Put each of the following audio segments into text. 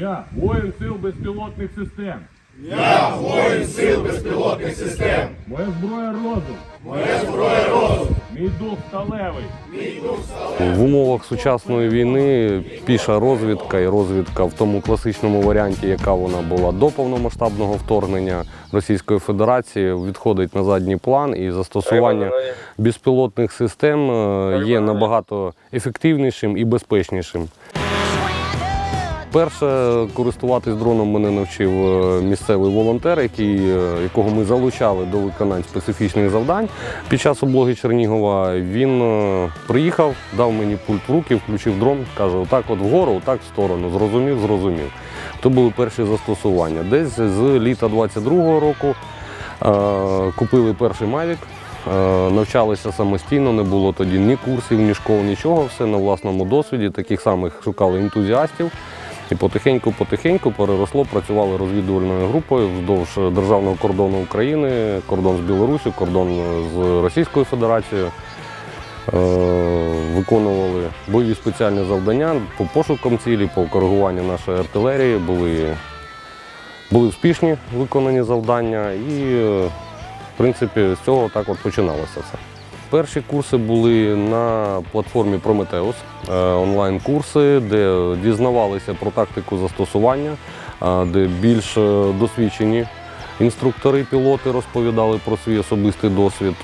Я воїн сил безпілотних систем. Я воїн сил безпілотних систем. Моя зброя розум. Моя зброя розум. Мій дух сталевий. Мій В умовах сучасної війни піша розвідка і розвідка в тому класичному варіанті, яка вона була до повномасштабного вторгнення Російської Федерації, відходить на задній план і застосування безпілотних систем е, є набагато ефективнішим і безпечнішим. Перше користуватись дроном мене навчив е, місцевий волонтер, який, е, якого ми залучали до виконань специфічних завдань під час облоги Чернігова. Він е, приїхав, дав мені пульт в руки, включив дрон, каже: отак от вгору, отак в сторону. Зрозумів, зрозумів. То були перші застосування. Десь з літа 22-го року купили перший Mavic. Навчалися самостійно, не було тоді ні курсів, ні школ, нічого. Все на власному досвіді. Таких самих шукали ентузіастів. І потихеньку-потихеньку переросло, працювали розвідувальною групою вздовж державного кордону України, кордон з Білорусі, кордон з Російською Федерацією. Е, Виконували бойові спеціальні завдання по пошукам цілі, по коригуванню нашої артилерії. Були, були успішні виконані завдання і, е, в принципі, з цього так от починалося все. Перші курси були на платформі Prometheus, е, онлайн-курси, де дізнавалися про тактику застосування, е, де більш е, досвідчені інструктори, пілоти розповідали про свій особистий досвід.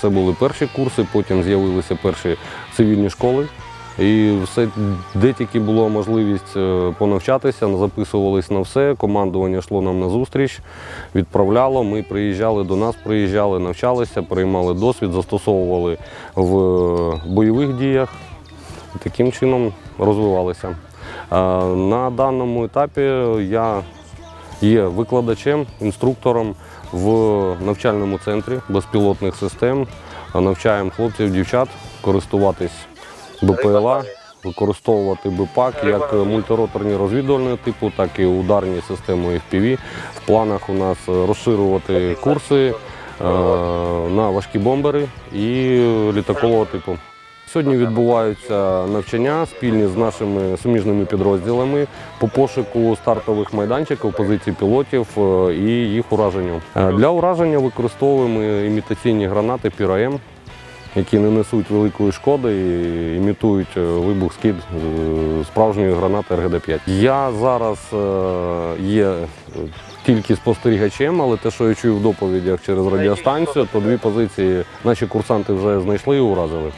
Це були перші курси, потім з'явилися перші цивільні школи. І все, де тільки була можливість е, понавчатися, записувались на все. Командування йшло нам на зустріч, відправляло. Ми приїжджали до нас, приїжджали, навчалися, приймали досвід, застосовували в бойових діях. Таким чином розвивалися. Е, На даному етапі я є викладачем, інструктором в навчальному центрі безпілотних систем. Навчаємо хлопців, дівчат користуватись БПЛА, використовувати БПАК як мультироторні розвідувального типу, так і ударні системи FPV. В планах у нас розширювати курси е, на важкі бомбери і літакового типу. Сьогодні відбуваються навчання спільні з нашими суміжними підрозділами по пошуку стартових майданчиків, позицій пілотів е, і їх ураженню. Е, Для ураження використовуємо імітаційні гранати Піраєм, які не несуть великої шкоди і імітують е, вибух скид е, справжньої гранати РГД-5. Я зараз е, є тільки спостерігачем, але те, що я чую в доповідях через радіостанцію, то дві позиції наші курсанти вже знайшли і уразили.